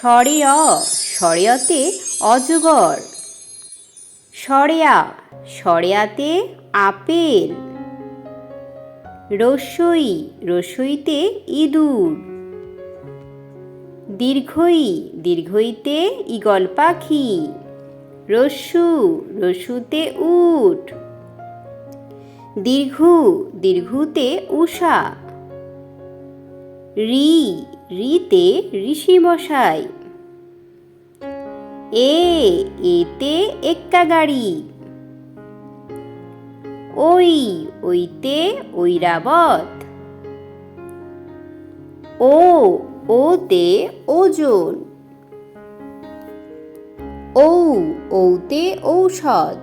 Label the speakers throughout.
Speaker 1: স্বরে অ অজগর। সরেয়া, সরেয়াতে আপেল। রসই, রসইতে ইঁদুর। দীর্ঘই, দীর্ঘইতে ঈগল পাখি। রসু, রসুতে উট। দীর্ঘু, দীর্ঘুতে উষা। রি রিতে ঋষি মশাই এ, এতে এক্কা গাড়ি। ওই, ওইতে ঐরাবত। ও, ওতে ওজন। ঔ, ঔতে ঔষধ।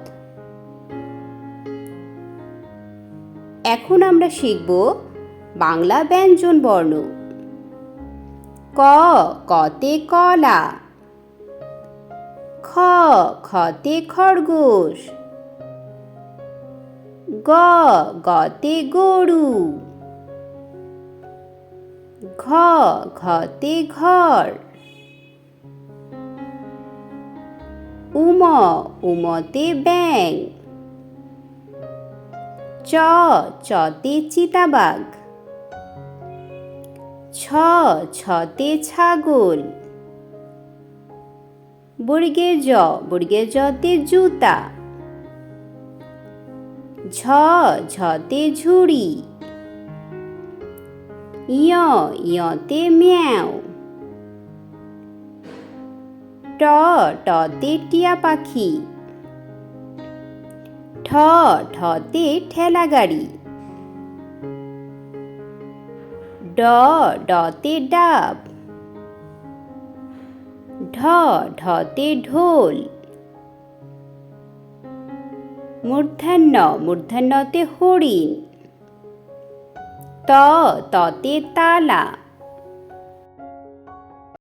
Speaker 1: এখন আমরা শিখব বাংলা ব্যঞ্জন বর্ণ। ক, কতে কলা। খ, খতে খরগোশ। গ, গতে গরু। ঘ, ঘতে ঘর। উম, উমতে ব্যাং চ, চতে চিতাবাঘ। ছ, ছতে ছাগল। বর্গে জ, বর্গে জতে জুতা। ঝ, ঝতে ঝুড়ি। ইয় ইয়তে ম্যাও। ট, টতে টিয়া পাখি। ঠ, ঠতে ঠেলা গাড়ি ড ডতে ডাব। ঢ ঢতে ঢোল। মূর্ধন্য মূর্ধন্যতে হরিণ। ত ততে তালা।